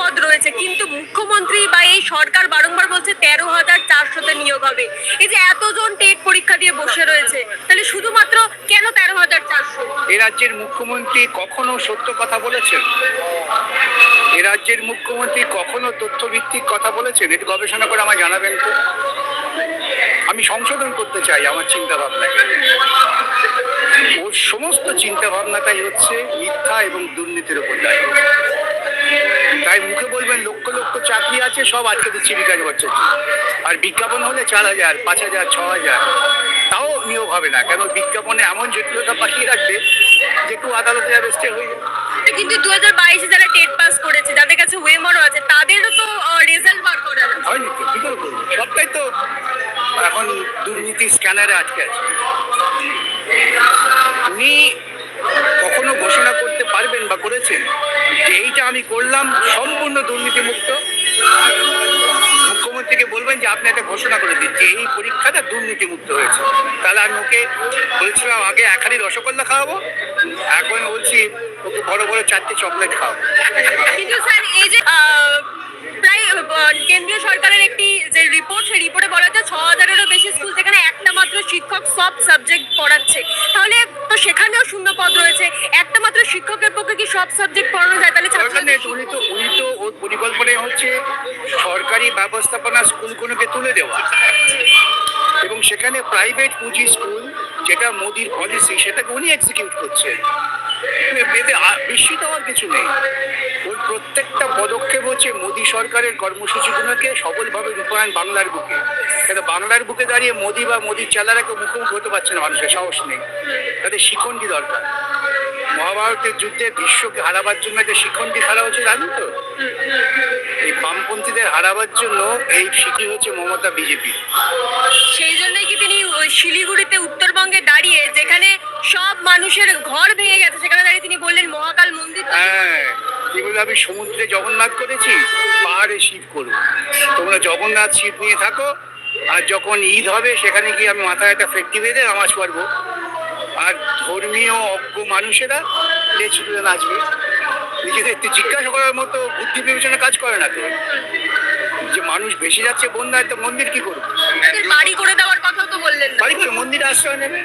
পদ রয়েছে, কিন্তু মুখ্যমন্ত্রী বা এই সরকার বারংবার বলছে তেরো হাজার চারশোতে নিয়োগ হবে। এই যে এতজন টেট পরীক্ষা দিয়ে বসে রয়েছে, তাহলে শুধুমাত্র কেন তেরো হাজার চারশো? এ রাজ্যের মুখ্যমন্ত্রী কখনো সত্য কথা বলেছেন? এ রাজ্যের মুখ্যমন্ত্রী কখনো তথ্যভিত্তিক কথা বলেছেন? একটু গবেষণা করে আমায় জানাবেন তো। আমি সংশোধন করতে চাই আমার চিন্তা ভাবনাকে ওর সমস্ত চিন্তা ভাবনাটাই হচ্ছে মিথ্যা এবং দুর্নীতির উপর দায়ী। তাই মুখে বলবেন লক্ষ লক্ষ চাকরি আছে সব আজকে দিচ্ছি বিকাশ বছর আর বিজ্ঞাপন হলে চার হাজার পাঁচ হাজার ছ হাজার। তাও নিয়োগ হবে না কেন বিজ্ঞাপনে এমন জটিলতা পাঠিয়ে রাখবে যে একটু আদালতে যাবে স্টে হয়ে যাবে। কিন্তু দু হাজার বাইশে যারা টেট পাস করেছে যাদের কাছে ওয়েমারও আছে তাদেরও তো রেজাল্ট বার করে হয়নি তো কি করে সবটাই তো এখন দুর্নীতি স্ক্যানারে আটকে আছে। উনি পারবেন বা করেছেন, যে এইটা আমি করলাম সম্পূর্ণ দুর্নীতিমুক্ত। মুখ্যমন্ত্রীকে বলবেন যে আপনি একটা ঘোষণা করে দিন যে এই পরীক্ষাটা দুর্নীতিমুক্ত হয়েছে। তাহলে আমি ওকে বলেছিলাম, আগে এখানে রসগোল্লা খাওয়াবো, এখন বলছি ওকে বড় বড় চারটে চকলেট খাওয়াবো। কিন্তু স্যার, এই যে প্রায় কেন্দ্রীয় সরকারের একটি যে রিপোর্ট সেই রিপোর্টে বলা যায় ছ হাজারেরও বেশি স্কুল যেখানে একটা মাত্র শিক্ষক সব সাবজেক্ট পড়াচ্ছে। তাহলে তো সেখানেও শূন্য পদ রয়েছে। একটা মাত্র শিক্ষকের পক্ষে কি সব সাবজেক্ট পড়ানো যায়? তাহলে উনি তো উনি তো ওর পরিকল্পনায় হচ্ছে সরকারি ব্যবস্থাপনা স্কুলগুলোকে তুলে দেওয়া। এবং সেখানে প্রাইভেট পুঁজি স্কুল যেটা মোদির পলিসি সেটাকে উনি এক্সিকিউট করছেন। এতে বিস্মিত হওয়ার কিছু নেই। ওই প্রত্যেকটা পদক্ষেপ হচ্ছে মোদী সরকারের কর্মসূচিগুলোকে সফলভাবে রূপায়ণ বাংলার বুকে। কিন্তু বাংলার বুকে দাঁড়িয়ে মোদী বা মোদির চালারা কেউ মুখোমুখি হতে পারছে না মানুষের, সাহস নেই। তাদের শিখণ্ডি দরকার। মহাভারতের যুদ্ধে বিশ্বকে হারাবার জন্য যে শিখণ্ডি খেলা হচ্ছে জানেন তো? এই বামপন্থীদের হারাবার জন্য এই শিখি হচ্ছে মমতা বিজেপি। সেই জন্যই কি তিনি শিলিগুড়িতে উত্তরবঙ্গে দাঁড়িয়ে যেখানে সব মানুষের ঘর ভেঙে গেছে। সেখানে দাঁড়িয়ে তিনি বললেন মহাকাল মন্দির হ্যাঁ বলে আমি সমুদ্রে জগন্নাথ করেছি পাহাড়ে শিব করব। তোমরা জগন্নাথ শিব নিয়ে থাকো আর যখন ঈদ হবে সেখানে গিয়ে আমি মাথায় একটা ফেটকি বেঁধে নামাজ পড়ব। আর ধর্মীয় অজ্ঞ মানুষেরা লেজ তুলে নাচবে। নিজেদের একটু জিজ্ঞাসা করার মতো বুদ্ধি বিবেচনা কাজ করে না তো। যে মানুষ বেশি যাচ্ছে বন্যায় তো মন্দির কি করবে? বাড়ি করে দেওয়ার কথাও তো বললেন। বাড়ি করে মন্দিরে আশ্রয় নেবে?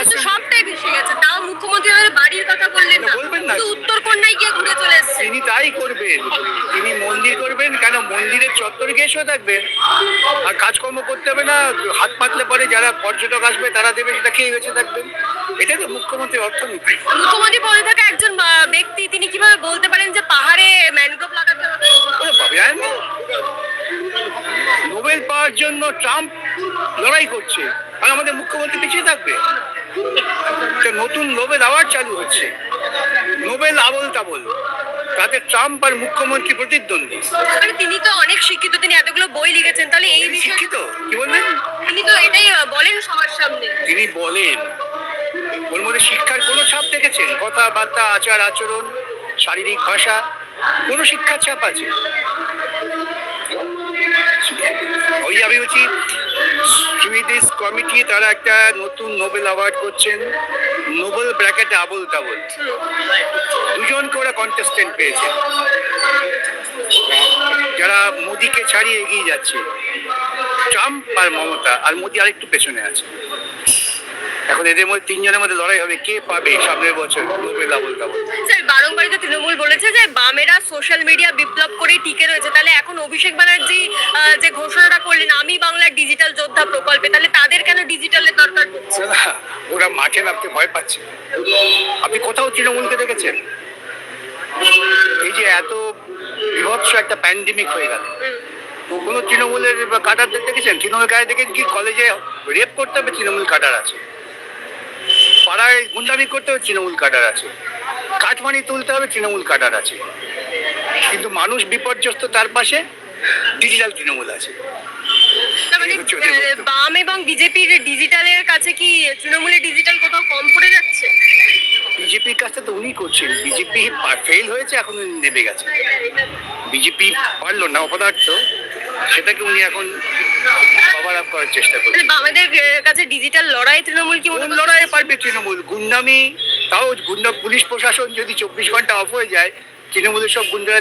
আশ্রয় সবটাই ভেসে গেছে। তাও মুখ্যমন্ত্রী আমাদের বাড়ির কথা বললেন না। বলবেন না। গিয়ে ঘুরে চলে এসছে। তিনি তাই করবেন। তিনি মন্দির করবেন কেন মন্দিরের চত্বরে গিয়ে শুয়ে থাকবেন আর কাজকর্ম করতে হবে না হাত পাতলে পরে যারা পর্যটক আসবে তারা দেবে সেটা খেয়ে বেঁচে থাকবেন। এটাই তো মুখ্যমন্ত্রীর অর্থনীতি। মুখ্যমন্ত্রী পদে থাকা একজন ব্যক্তি তিনি কীভাবে বলতে পারেন যে পাহাড়ে ম্যানগ্রোভ লাগাতে হবে? নোবেল পাওয়ার জন্য ট্রাম্প লড়াই করছে আর আমাদের মুখ্যমন্ত্রী পিছিয়ে থাকবে। তো নতুন নোবেল অ্যাওয়ার্ড চালু হচ্ছে। নোবেল আবল তাবল তাতে ট্রাম্প আর মুখ্যমন্ত্রী প্রতিদ্বন্দ্বী। তিনি তো অনেক শিক্ষিত তিনি এতগুলো বই লিখেছেন তাহলে এই শিক্ষিত? কি বললেন? তিনি তো এটাই বলেন সবার সামনে। তিনি বলেন ওর মধ্যে শিক্ষার কোনো ছাপ দেখেছেন? কথাবার্তা আচার আচরণ শারীরিক ভাষা কোনো শিক্ষার ছাপ আছে? ওই আমি বলছি সুইডিশ কমিটি তারা একটা নতুন নোবেল অ্যাওয়ার্ড করছেন, নোবেল ব্র্যাকেটে আবল তাবল দুজনকে ওরা কন্টেস্টেন্ট পেয়েছে যারা মোদিকে ছাড়িয়ে এগিয়ে যাচ্ছে, ট্রাম্প আর মমতা, আর মোদি আরেকটু পেছনে আছে। এখন এদের মধ্যে তিনজনের মধ্যে লড়াই হবে, কে পাবে সামনের বছর নোবেল তাবল স্যার বারংবার তৃণমূল বলেছে যে বামেরা সোশ্যাল মিডিয়া বিপ্লব করেই টিকে রয়েছে। তাহলে এখন অভিষেক ব্যানার্জি বাংলার ডিজিটাল যোদ্ধা প্রকল্পে, তাহলে তাদের কেন ডিজিটালের দরকার পড়ছে? ওরা মাঠে নামতে ভয় পাচ্ছে। আপনি কোথাও তৃণমূলকে দেখেছেন? এই যে এত বিভৎস একটা প্যান্ডেমিক হয়ে গেল। কোনো তৃণমূলের কাটারদের দেখেছেন? তৃণমূল কাটার দেখেন কি? কলেজে রেপ করতে হবে, তৃণমূল কাটার আছে। পাড়ায় গুন্ডামি করতে হবে, তৃণমূল কাটার আছে। কাঠমানি তুলতে হবে, তৃণমূল কাটার আছে। কিন্তু মানুষ বিপর্যস্ত তার পাশে ডিজিটাল তৃণমূল আছে। বাম এবং বিজেপির ডিজিটালের কাছে কি তৃণমূলের ডিজিটাল কোথাও কম পড়ে যাচ্ছে? বিজেপির কাজটা তো উনি করছেন। বিজেপি ফেল হয়েছে এখন নেমে গেছে। বিজেপি পারল না অপদার্থ। সেটাকে উনি এখন কভার আপ করার চেষ্টা মানে করছেন বামেদের আহ, কাছে ডিজিটাল লড়াই তৃণমূল কি মনে করছে? লড়াইয়ে পারবে তৃণমূল? গুন্ডামি তাও গুন্ডা পুলিশ প্রশাসন যদি চব্বিশ ঘণ্টা অফ হয়ে যায় তৃণমূলের সব গুন্ডারা